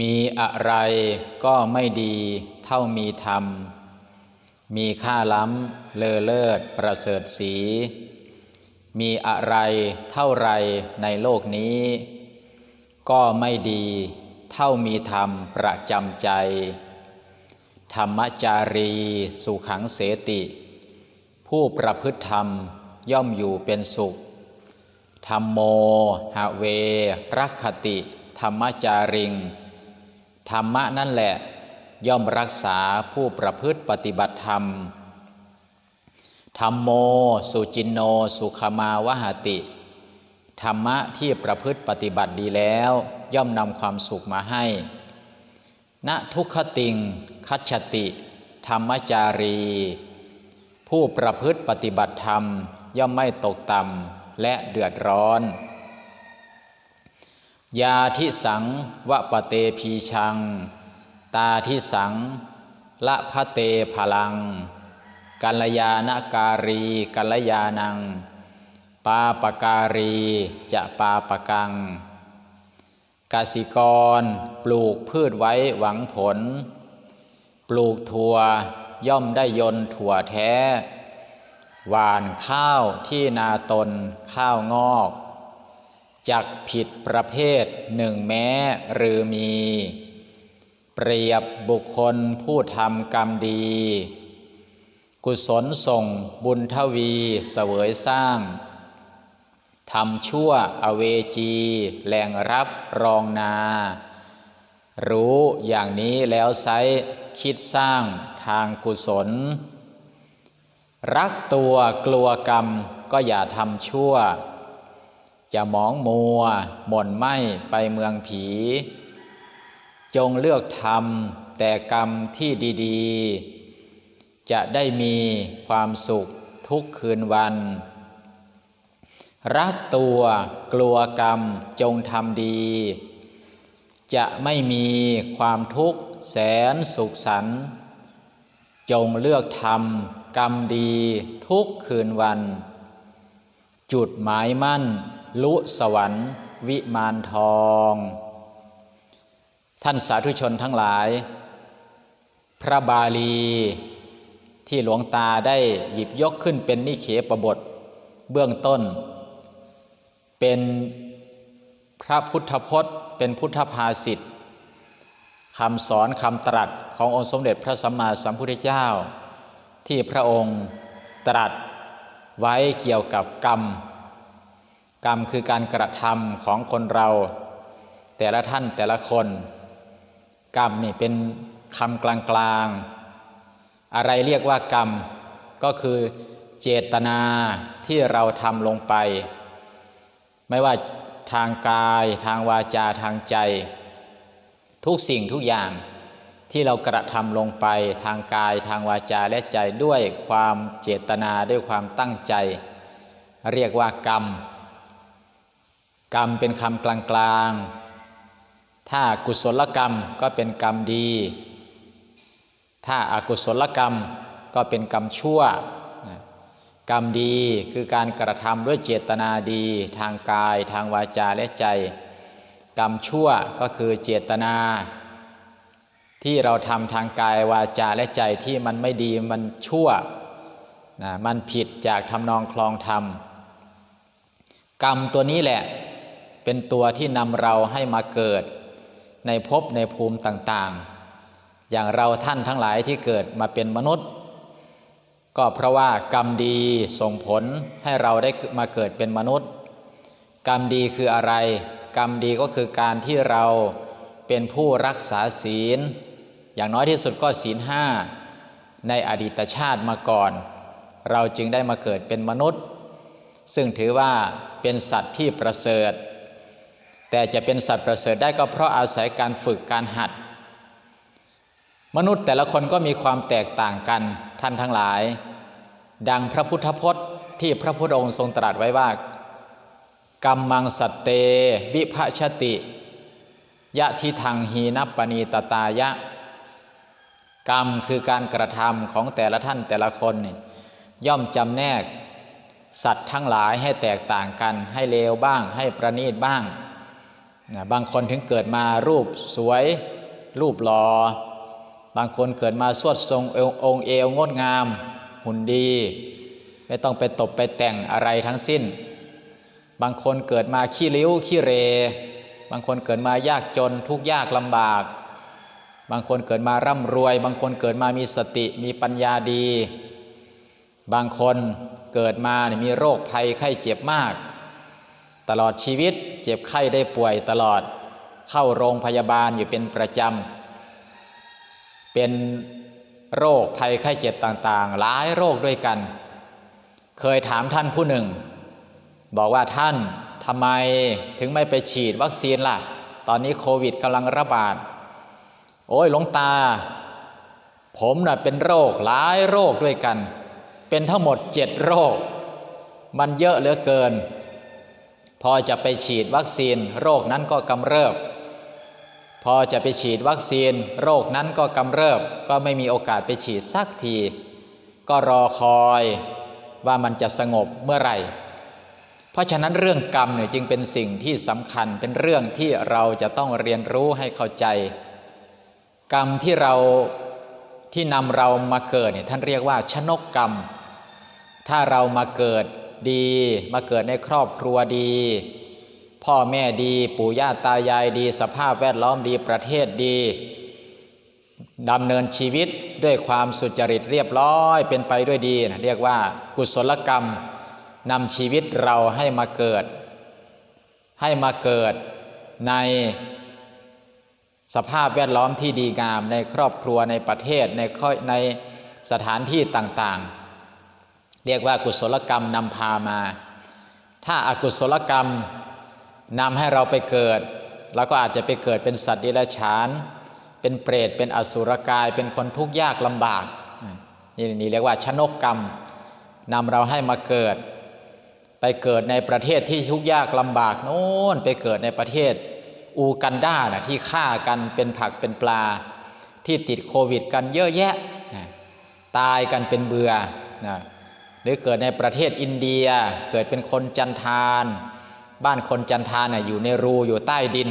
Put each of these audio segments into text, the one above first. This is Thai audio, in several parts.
มีอะไรก็ไม่ดีเท่ามีธรรม มีค่าล้ำเลอเลิศประเสริฐสี มีอะไรเท่าไรในโลกนี้ ก็ไม่ดีเท่ามีธรรมประจำใจ ธรรมจารีสุขังเสติ ผู้ประพฤติธรรมย่อมอยู่เป็นสุข ธรรมโมหะเวรักขติ ธรรมจาริง ธรรมะนั่นแหละย่อมรักษาผู้ประพฤติปฏิบัติธรรม ธรรมโม สุจินโน สุขมาวหติ ธรรมะที่ประพฤติปฏิบัติดีแล้ว ย่อมนำความสุขมาให้ ณทุกขติง คัจฉติ ธรรมจารี ผู้ประพฤติปฏิบัติธรรม ย่อมไม่ตกต่ำและเดือดร้อน ยาทิสังวะปะเตพีชัง ตาทิสัง ละพะเตพลัง กัลยาณการี กัลยาณัง ปาปการี จะปาปกัง กสิกร ปลูกพืชไว้หวังผล ปลูกถั่วย่อมได้ยนถั่วแท้ หวานข้าวที่นาตนข้าวงอก จักผิดประเภทหนึ่งแม้หรือมี เปรียบบุคคลผู้ทำกรรมดี กุศลส่งบุญทวีเสวยสร้างทำชั่วอเวจีแหล่งรับรองนา รู้อย่างนี้แล้วไซคิดสร้างทางกุศล รักตัวกลัวกรรมก็อย่าทำชั่ว จะมองมัว หม่นไหมไปเมืองผี จงเลือกทำแต่กรรมที่ดีๆ จะได้มีความสุขทุกคืนวัน รักตัวกลัวกรรมจงทำดี จะไม่มีความทุกข์แสนสุขสันต์จงเลือกทำกรรมดีทุกคืนวัน จุดหมายมั่น ลุสวรรค์ วิมานทอง ท่านสาธุชนทั้งหลาย พระบาลีที่หลวงตาได้หยิบยกขึ้นเป็นนิเขปบท เบื้องต้น เป็นพระพุทธพจน์ เป็นพุทธภาษิตคำสอนคำตรัสขององค์สมเด็จพระสัมมาสัมพุทธเจ้า ที่พระองค์ตรัสไว้เกี่ยวกับกรรม กรรมคือการกระทำของคนเรา แต่ละท่านแต่ละคน กรรมนี่เป็นคำกลางๆ อะไรเรียกว่ากรรม ก็คือเจตนาที่เราทำลงไป ไม่ว่าทางกายทางวาจาทางใจ ทุกสิ่งทุกอย่างที่เรากระทำลงไปทางกายทางวาจาและใจด้วยความเจตนาด้วยความตั้งใจ เรียกว่ากรรม กรรมเป็นคำกลางๆ ถ้ากุศลกรรมก็เป็นกรรมดี ถ้าอากุศลกรรมก็เป็นกรรมชั่ว กรรมดีคือการกระทำด้วยเจตนาดี ทางกาย ทางวาจาและใจ กรรมชั่วก็คือเจตนา ที่เราทำทางกายวาจาและใจที่มันไม่ดีมันชั่วนะมันผิดจากทำนองคลองธรรมกรรมตัวนี้แหละ เป็นตัวที่นำเราให้มาเกิด ในภพในภูมิต่างๆ อย่างเราท่านทั้งหลายที่เกิดมาเป็นมนุษย์ ก็เพราะว่ากรรมดีส่งผลให้เราได้มาเกิดเป็นมนุษย์ กรรมดีคืออะไร กรรมดีก็คือการที่เราเป็นผู้รักษาศีล อย่างน้อยที่สุดก็ศีลห้าในอดีตชาติมาก่อน เราจึงได้มาเกิดเป็นมนุษย์ ซึ่งถือว่าเป็นสัตว์ที่ประเสริฐ แต่จะเป็นสัตว์ประเสริฐได้ก็เพราะอาศัยการฝึกการหัด มนุษย์แต่ละคนก็มีความแตกต่างกันท่านทั้งหลาย ดังพระพุทธพจน์ที่พระพุทธองค์ทรงตรัสไว้ว่ากรรมมังสัตเต วิภชติ ยะทิทางหีนัปปณีตตายะ กรรมคือการกระทำของแต่ละท่านแต่ละคน ย่อมจำแนก สัตว์ทั้งหลายให้แตกต่างกัน ให้เลวบ้าง ให้ประณีตบ้าง นะบางคนถึงเกิดมารูปสวย รูปหลอ่อบางคนเกิดมาสวดทรงอวองค์เอวงดงาม หุ่นดี ไม่ต้องไปตบไปแต่งอะไรทั้งสิ้น บางคนเกิดมาขี้ริ้วขี้เร บางคนเกิดมายากจนทุกยากลำบาก บางคนเกิดมาร่ำรวย บางคนเกิดมามีสติมีปัญญาดี บางคนเกิดมาเนี่ยมีโรคภัยไข้เจ็บมาก ตลอดชีวิตเจ็บไข้ได้ป่วยตลอดเข้าโรงพยาบาลอยู่เป็นประจำ เป็นโรคภัยไข้เจ็บต่างๆ หลายโรคด้วยกัน เคยถามท่านผู้หนึ่ง บอกว่าท่านทำไมถึงไม่ไปฉีดวัคซีนล่ะ ตอนนี้โควิดกำลังระบาด โอ้ยหลวงตา ผมน่ะเป็นโรคหลายโรคด้วยกัน เป็นทั้งหมดเจ็ดโรค มันเยอะเหลือเกิน พอจะไปฉีดวัคซีน โรคนั้นก็กำเริบ พอจะไปฉีดวัคซีน โรคนั้นก็กำเริบ ก็ไม่มีโอกาสไปฉีดสักที ก็รอคอยว่ามันจะสงบเมื่อไหร่ เพราะฉะนั้นเรื่องกรรมเนี่ยจึงเป็นสิ่งที่สำคัญเป็นเรื่องที่เราจะต้องเรียนรู้ให้เข้าใจ กรรมที่เราที่นำเรามาเกิดเนี่ยท่านเรียกว่าชนกกรรม ถ้าเรามาเกิด ดี มาเกิดในครอบครัวดี พ่อแม่ดี ปู่ย่าตายายดี สภาพแวดล้อมดีประเทศดีดำเนินชีวิตด้วยความสุจริตเรียบร้อยเป็นไปด้วยดีนะเรียกว่ากุศลกรรมนำชีวิตเราให้มาเกิด ให้มาเกิดในสภาพแวดล้อมที่ดีงามในครอบครัวในประเทศในในสถานที่ต่างๆ เรียกว่ากุศลกรรมนำพามา ถ้าอากุศลกรรมนำให้เราไปเกิดเราก็อาจจะไปเกิดเป็นสัตว์เดรัจฉาน เป็นเปรต เป็นอสุรกาย เป็นคนทุกข์ยากลำบาก นี่นี่เรียกว่าชนกกรรมนำเราให้มาเกิด ไปเกิดในประเทศที่ทุกข์ยากลำบากโน้นไปเกิดในประเทศอูกันดานะที่ฆ่ากันเป็นผักเป็นปลา ที่ติดโควิดกันเยอะแยะ ตายกันเป็นเบือนะ รือเกิดในประเทศอินเดีย เกิดเป็นคนจันทาน บ้านคนจันทานนะอยู่ในรูอยู่ใต้ดิน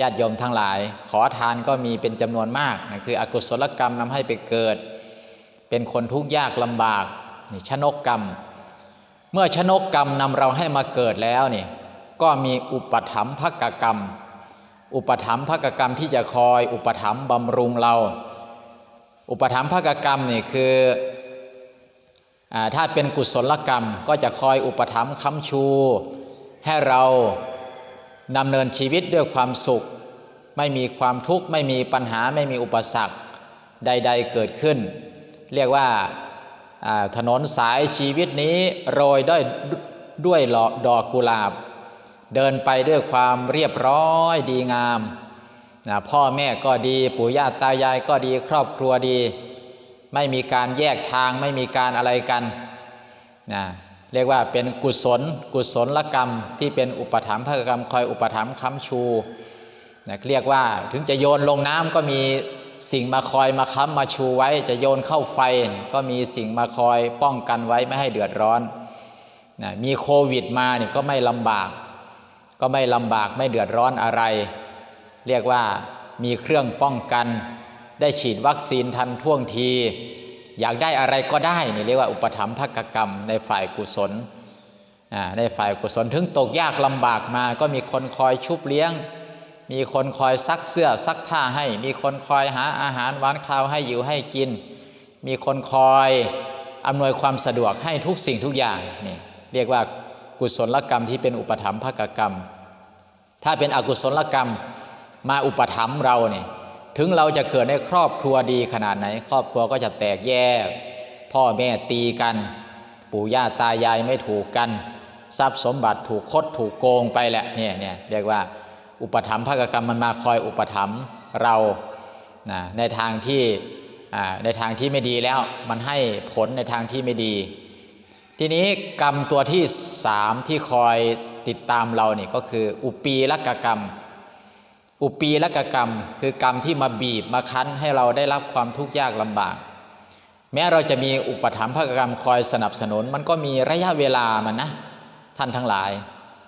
ญาติโยมทั้งหลาย ขอทานก็มีเป็นจำนวนมากนะคืออกุศลกรรมนำให้ไปเกิด เป็นคนทุกข์ยากลำบากนี่ชนกกรรม เมื่อชนกกรรมนำเราให้มาเกิดแล้วนี่ก็มีอุปถัมภกกรรม อุปถัมภกกรรมที่จะคอยอุปถัมภ์บำรุงเรา อุปถัมภกกรรมนี่คือ ถ้าเป็นกุศลกรรมก็จะคอยอุปถัมภ์ค้ำชู ให้เราดำเนินชีวิตด้วยความสุข ไม่มีความทุกข์ ไม่มีปัญหาไม่มีอุปสรรคใด ๆ เกิดขึ้น เรียกว่าถนนสายชีวิตนี้โรยด้วยด้วยดอกกุหลาบ เดินไปด้วยความเรียบร้อยดีงามนะพ่อแม่ก็ดีปู่ย่าตายายก็ดีครอบครัวดี ไม่มีการแยกทางไม่มีการอะไรกันนะเรียกว่าเป็นกุศล กุศลกรรมที่เป็นอุปถัมภกรรมคอยอุปถัมภ์ค้ำชูนะเรียกว่าถึงจะโยนลงน้ำก็มีสิ่งมาคอยมาค้ำมาชูไว้ จะโยนเข้าไฟก็มีสิ่งมาคอยป้องกันไว้ไม่ให้เดือดร้อนนะมีโควิดมาเนี่ยก็ไม่ลำบาก ก็ไม่ลำบากไม่เดือดร้อนอะไร เรียกว่ามีเครื่องป้องกัน ได้ฉีดวัคซีนทันท่วงที อยากได้อะไรก็ได้นี่เรียกว่าอุปถัมภกกรรมในฝ่ายกุศลในฝ่ายกุศลถึงตกยากลำบากมา ก็มีคนคอยชุบเลี้ยง มีคนคอยซักเสื้อซักผ้าให้ มีคนคอยหาอาหารหวานข้าวให้อยู่ให้กิน มีคนคอยอำนวยความสะดวกให้ทุกสิ่งทุกอย่างนี่เรียกว่ากุศลกรรมที่เป็นอุปถัมภกกรรม ถ้าเป็นอกุศลกรรมมาอุปถัมภ์เราเนี่ย ถึงเราจะเกิดในครอบครัวดีขนาดไหน ครอบครัวก็จะแตกแยก พ่อแม่ตีกัน ปู่ย่าตายายไม่ถูกกัน ทรัพย์สมบัติถูกคดถูกโกงไปแหละเนี่ยเนี่ยเรียกว่าอุปถัมภกกรรมมันมาคอยอุปถัมภ์เรานะในทางที่ในทางที่ไม่ดีแล้วมันให้ผลในทางที่ไม่ดี ทีนี้กรรมตัวที่สามที่คอยติดตามเรานี่ก็คืออุปีลักกรรม อุปีลักกรรม คือกรรมที่มาบีบมาคั้นให้เราได้รับความทุกข์ยากลำบาก แม้เราจะมีอุปถัมภกกรรมคอยสนับสนุน มันก็มีระยะเวลามันนะ ท่านทั้งหลาย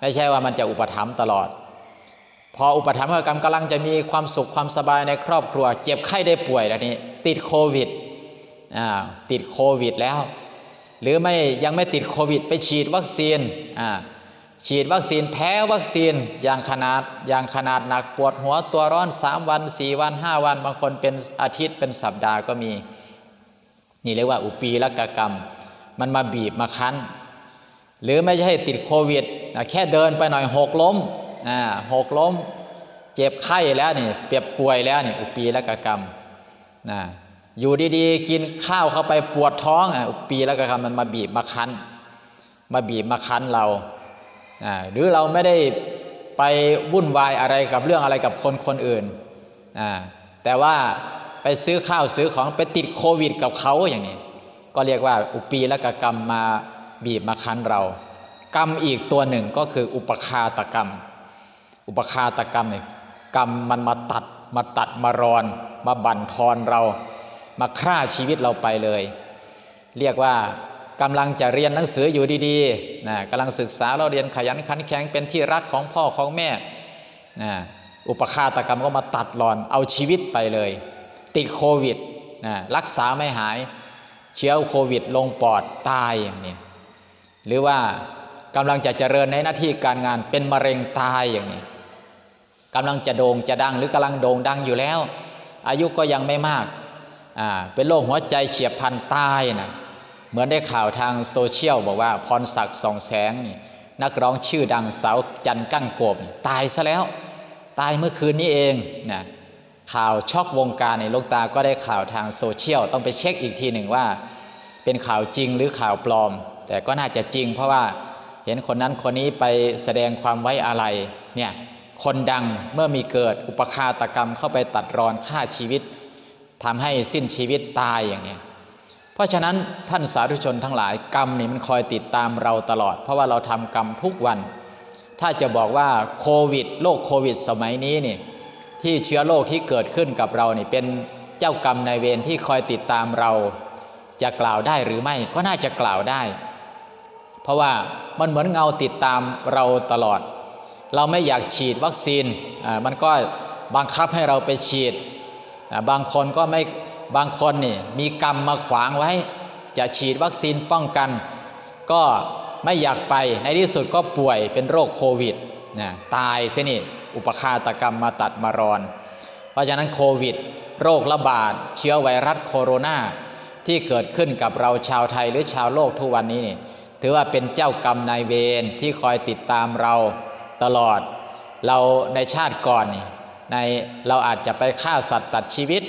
ไม่ใช่ว่ามันจะอุปถัมภ์ตลอด พออุปถัมภกรรมกำลังจะมีความสุขความสบายในครอบครัว เจ็บไข้ได้ป่วยแล้วนี้ติดโควิดติดโควิดแล้ว หรือไม่ยังไม่ติดโควิด ไปฉีดวัคซีนอ่า ฉีดวัคซีนแพ้วัคซีนอย่างขนาดอย่างขนาดหนักปวดหัวตัวร้อน 3 วัน 4 วัน 5 วัน บางคนเป็นอาทิตย์เป็นสัปดาห์ก็มี นี่เรียกว่าอุปีรกกรรม มันมาบีบมาคั้น หรือไม่ใช่ติดโควิดแค่เดินไปหน่อยหกล้มอ่าหกล้ม เจ็บไข้แล้วนี่เปียบป่วยแล้วนี่อุปีรกกรรมนะอยู่ดีๆ กินข้าวเข้าไปปวดท้องอะอุปีรกกรรมมันมาบีบมาคั้น มาบีบมาคั้นเรา หรือเราไม่ได้ไปวุ่นวายอะไรกับเรื่องอะไรกับคนคนอื่น แต่ว่าไปซื้อข้าวซื้อของไปติดโควิดกับเขาอย่างนี้ ก็เรียกว่าอุปีและกกรรมมาบีบมาคั้นเรา กรรมอีกตัวหนึ่งก็คืออุปคาตกรรม อุปคาตกรรมเนี่ยกรรมมันมาตัดมาตัดมารอน มาบั่นทอนเรา มาฆ่าชีวิตเราไปเลย เรียกว่า กำลังจะเรียนหนังสืออยู่ดีๆนะกำลังศึกษาเราเรียนขยันขันแข็งเป็นที่รักของพ่อของแม่นะอุปคาตกรรมก็มาตัดรอนเอาชีวิตไปเลย ติดโควิดนะรักษาไม่หาย เชื้อโควิดลงปอดตายอย่างนี้หรือว่ากำลังจะเจริญในหน้าที่การงานเป็นมะเร็งตายอย่างนี้กำลังจะโด่งจะดังหรือกำลังโด่งดังอยู่แล้ว อายุก็ยังไม่มากเป็นโรคหัวใจเฉียบพลันตายนะ เหมือนได้ข่าวทางโซเชียลบอกว่าพรศักดิ์สองแสงนี่นักร้องชื่อดังสาวจันกั้งโกบตายซะแล้ว ตายเมื่อคืนนี้เองนะข่าวช็อกวงการในโลกตาก็ได้ข่าวทางโซเชียลต้องไปเช็คอีกทีหนึ่งว่า เป็นข่าวจริงหรือข่าวปลอม แต่ก็น่าจะจริง เพราะว่าเห็นคนนั้นคนนี้ไปแสดงความไว้อาลัยเนี่ยคนดังเมื่อมีเกิดอุปคาตกรรมเข้าไปตัดรอนฆ่าชีวิตทำให้สิ้นชีวิตตายอย่างนี้ เพราะฉะนั้นท่านสาธุชนทั้งหลายกรรมนี่มันคอยติดตามเราตลอด เพราะว่าเราทำกรรมทุกวัน ถ้าจะบอกว่าโควิดโรคโควิด สมัยนี้นี่ที่เชื้อโรคที่เกิดขึ้นกับเรานี่เป็นเจ้ากรรมนายเวรที่คอยติดตามเรา จะกล่าวได้หรือไม่ก็น่าจะกล่าวได้ เพราะว่ามันเหมือนเงาติดตามเราตลอด เราไม่อยากฉีดวัคซีนมันก็บังคับให้เราไปฉีด บางคนก็ไม่ บางคนนี่มีกรรมมาขวางไว้ จะฉีดวัคซีนป้องกัน ก็ไม่อยากไปในที่สุดก็ป่วยเป็นโรคโควิดนะตายเสียนี่อุปคาตกรรมมาตัดมารอน เพราะฉะนั้นโควิด โรคระบาด เชื้อไวรัสโคโรนาที่เกิดขึ้นกับเราชาวไทยหรือชาวโลกทุกวันนี้นี่ถือว่าเป็นเจ้ากรรมนายเวรที่คอยติดตามเราตลอด เราในชาติก่อนนี่ในเราอาจจะไปฆ่าสัตว์ตัดชีวิต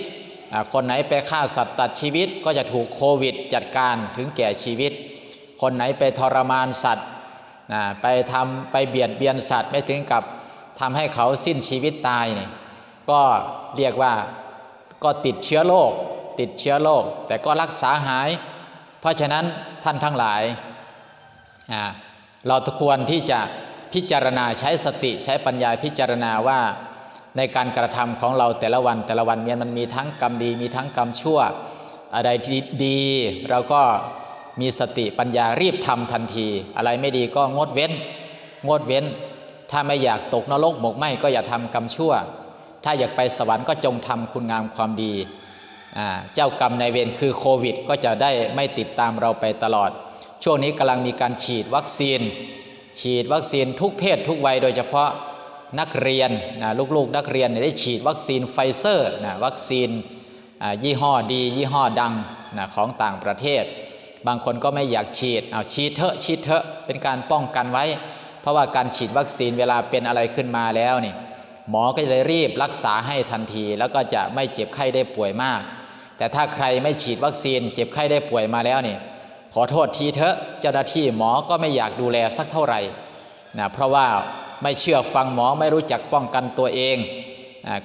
คนไหนไปฆ่าสัตว์ตัดชีวิตก็จะถูกโควิดจัดการถึงแก่ชีวิต คนไหนไปทรมานสัตว์ไปทำไปเบียดเบียนสัตว์ไม่ถึงกับทำให้เขาสิ้นชีวิตตายนี่ก็เรียกว่าก็ติดเชื้อโรคติดเชื้อโรคแต่ก็รักษาหาย เพราะฉะนั้นท่านทั้งหลาย เราควรที่จะพิจารณาใช้สติใช้ปัญญาพิจารณาว่า ในการกระทำของเราแต่ละวันแต่ละวันเนี่ยมันมีทั้งกรรมดีมีทั้งกรรมชั่ว อะไรดีเราก็มีสติปัญญารีบทำทันที อะไรไม่ดีก็งดเว้น งดเว้น ถ้าไม่อยากตกนรกหมกไหมก็อย่าทำกรรมชั่ว ถ้าอยากไปสวรรค์ก็จงทำคุณงามความดี เจ้ากรรมในเวรคือโควิด ก็จะได้ไม่ติดตามเราไปตลอด ช่วงนี้กำลังมีการฉีดวัคซีน ฉีดวัคซีนทุกเพศทุกวัยโดยเฉพาะ นักเรียนนะลูกๆ นักเรียนได้ฉีดวัคซีนไฟเซอร์นะวัคซีนยี่ห้อดี ยี่ห้อดังนะของต่างประเทศ บางคนก็ไม่อยากฉีดเอาฉีดเถอะฉีดเถอะเป็นการป้องกันไว้ เพราะว่าการฉีดวัคซีนเวลาเป็นอะไรขึ้นมาแล้วนี่หมอก็จะรีบรักษาให้ทันที แล้วก็จะไม่เจ็บไข้ได้ป่วยมาก แต่ถ้าใครไม่ฉีดวัคซีน เจ็บไข้ได้ป่วยมาแล้วนี่ขอโทษทีเถอะเจ้าหน้าที่หมอก็ไม่อยากดูแลสักเท่าไหร่นะเพราะว่า ไม่เชื่อฟังหมอไม่รู้จักป้องกันตัวเอง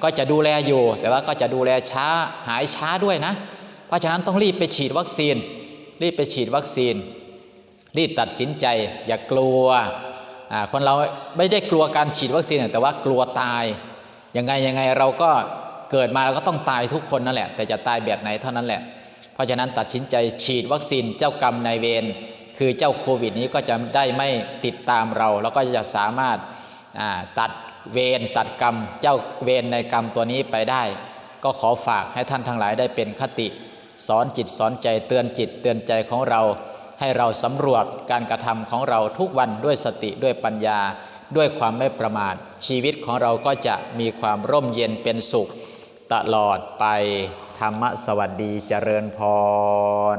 ก็จะดูแลอยู่ แต่ว่าก็จะดูแลช้าหายช้าด้วยนะ เพราะฉะนั้นต้องรีบไปฉีดวัคซีน รีบไปฉีดวัคซีน รีบตัดสินใจ อย่ากลัวคนเราไม่ได้กลัวการฉีดวัคซีนแต่ว่ากลัวตายยังไงยังไงเราก็เกิดมาเราก็ต้องตายทุกคนนั่นแหละ แต่จะตายแบบไหนเท่านั้นแหละ เพราะฉะนั้นตัดสินใจฉีดวัคซีนเจ้ากรรมนายเวรคือเจ้าโควิดนี้ก็จะได้ไม่ติดตามเรา แล้วก็จะสามารถ ตัดเวรตัดกรรม เจ้าเวรในกรรมตัวนี้ไปได้ ก็ขอฝากให้ท่านทั้งหลายได้เป็นคติ สอนจิตสอนใจเตือนจิตเตือนใจของเรา ให้เราสำรวจการกระทำของเราทุกวันด้วยสติด้วยปัญญา ด้วยความไม่ประมาท ชีวิตของเราก็จะมีความร่มเย็นเป็นสุข ตลอดไปธรรมสวัสดีเจริญพร